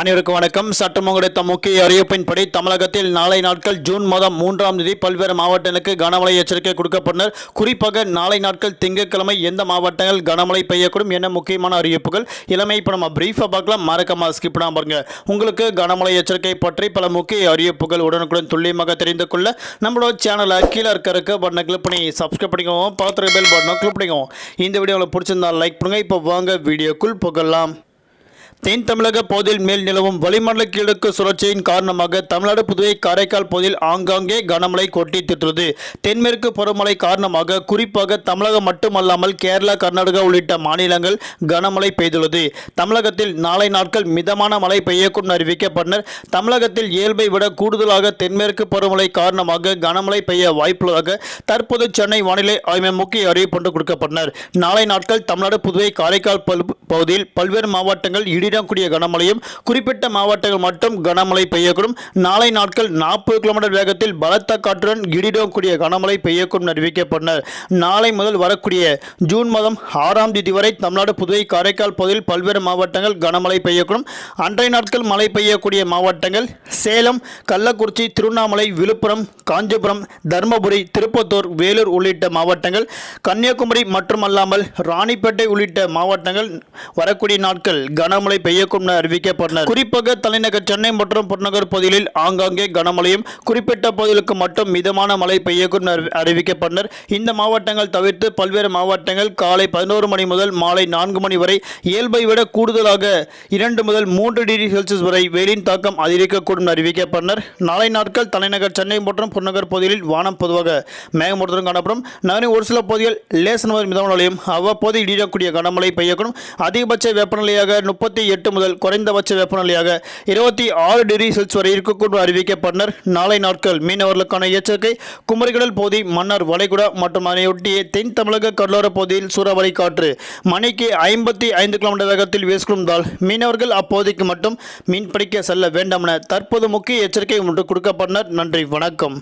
அனைவருக்கும் வணக்கம். சட்டமும் கிடைத்த முக்கிய அறிவிப்பின்படி தமிழகத்தில் நாளை நாட்கள் ஜூன் மாதம் மூன்றாம் தேதி பல்வேறு மாவட்டங்களுக்கு கனமழை எச்சரிக்கை கொடுக்கப்பட்டனர். குறிப்பாக நாளை நாட்கள் திங்கட்கிழமை எந்த மாவட்டங்கள் கனமழை பெய்யக்கூடும் என்ன முக்கியமான அறிவிப்புகள். இளமை இப்போ நம்ம பிரீஃபாக பார்க்கலாம். மறக்காம ஸ்கிப் பண்ணாம பாருங்க. உங்களுக்கு கனமழை எச்சரிக்கை பற்றி பல முக்கிய அறிவிப்புகள் உடனுக்குடன் துல்லியமாக தெரிந்து கொள்ள நம்மளோட சேனலை கீழே இருக்க பட்டனை கிளிக் பண்ணி சப்ஸ்கிரைப் பண்ணிக்கோங்க. பக்கத்தில் பெல் பட்டனை கிளிக் பண்ணிக்கோங்க. இந்த வீடியோ உங்களுக்கு பிடிச்சிருந்தா லைக் பண்ணுங்க. இப்போ வாங்க வீடியோக்குள் புகழலாம் தென் தமிழக பகுதியில் மேல் நிலவும் வளிமண்டல கிழக்கு சுழற்சியின் காரணமாக தமிழ்நாடு புதுவை காரைக்கால் பகுதியில் ஆங்காங்கே கனமழை கொட்டி திட்டுறது தென்மேற்கு பருவமழை காரணமாக குறிப்பாக தமிழகம் மட்டுமல்லாமல் கேரளா கர்நாடகா உள்ளிட்ட மாநிலங்கள் கனமழை பெய்துள்ளது. தமிழகத்தில் நாளை நாட்கள் மிதமான மழை பெய்யக்கூடும் அறிவிக்கப்பட்டனர். தமிழகத்தில் இயல்பை விட கூடுதலாக தென்மேற்கு பருவமழை காரணமாக கனமழை பெய்ய வாய்ப்புள்ளதாக தற்போது சென்னை வானிலை ஆய்வு முக்கிய அறிவிப்பு கொடுக்கப்பட்டனர். நாளை நாட்கள் தமிழ்நாடு புதுவை காரைக்கால் பல் பகுதியில் பல்வேறு மாவட்டங்கள் இடி இடிடக்கூடிய கனமழையும் குறிப்பிட்ட மாவட்டங்கள் மட்டும் கனமழை பெய்யக்கூடும். நாளை நாட்கள் நாற்பது கிலோமீட்டர் வேகத்தில் பலத்த காற்றுடன் இடிடக்கூடிய கனமழை பெய்யக்கூடும் அறிவிக்கப்பட்டனர். நாளை முதல் வரக்கூடிய ஜூன் மாதம் ஆறாம் தேதி வரை தமிழ்நாடு புதுவை காரைக்கால் பகுதியில் பல்வேறு மாவட்டங்கள் கனமழை பெய்யக்கூடும். அன்றைய நாட்கள் மழை பெய்யக்கூடிய மாவட்டங்கள் சேலம் கள்ளக்குறிச்சி திருவண்ணாமலை விழுப்புரம் காஞ்சிபுரம் தருமபுரி திருப்பத்தூர் வேலூர் உள்ளிட்ட மாவட்டங்கள் கன்னியாகுமரி மட்டுமல்லாமல் ராணிப்பேட்டை உள்ளிட்ட மாவட்டங்கள் வரக்கூடிய நாட்கள் கனமழை பெய்யக்கும் என அறிவிக்கப்பட்டனர் குறிப்பாக தலைநகர் சென்னை மற்றும் புறநகர் பகுதிகளில் ஆங்காங்கே கனமழையும் குறிப்பிட்ட பகுதிகளுக்கு மட்டும் மிதமான மழை பெய்யக்கும் அறிவிக்கப்பட்டனர் இந்த மாவட்டங்கள் தவிர்த்து பல்வேறு மாவட்டங்கள் காலை பதினோரு மணி முதல் மாலை நான்கு மணி வரை இயல்பை விட கூடுதலாக இரண்டு முதல் மூன்று டிகிரி செல்சியஸ் வரை வெயிலின் தாக்கம் அதிகரிக்கக்கூடும் அறிவிக்கப்பட்டனர் நாளை நாட்கள் தலைநகர் சென்னை மற்றும் புறநகர் பகுதிகளில் வானம் பொதுவாக மேகமூட்டத்துடன் காணப்படும். நகரின் ஒரு சில பகுதிகள் லேசன் மிதமான அவ்வப்போது இடியக்கூடிய கனமழை பெய்யக்கூடும். அதிகபட்ச வெப்பநிலையாக முப்பத்தி எட்டு முதல் குறைந்தபட்ச வெப்பநிலையாக இருபத்தி ஆறு டிகிரி செல்சியஸ் வரை இருக்கக்கூடும் அறிவிக்கப்பட்டனர் நாளை நாட்கள் மீனவர்களுக்கான எச்சரிக்கை. குமரிகடல் பகுதி மன்னார் வளைகுடா மற்றும் அதனையொட்டிய தென் தமிழக கடலோர பகுதியில் சூறாவளி காற்று. மணிக்கு ஐம்பத்தி ஐந்து கிலோமீட்டர் வேகத்தில் வீசுகிறதால் மீனவர்கள் அப்பகுதிக்கு மட்டும் மீன்பிடிக்க செல்ல வேண்டாம் என தற்போது முக்கிய எச்சரிக்கை ஒன்று கொடுக்கப்பட்டனர் நன்றி வணக்கம்.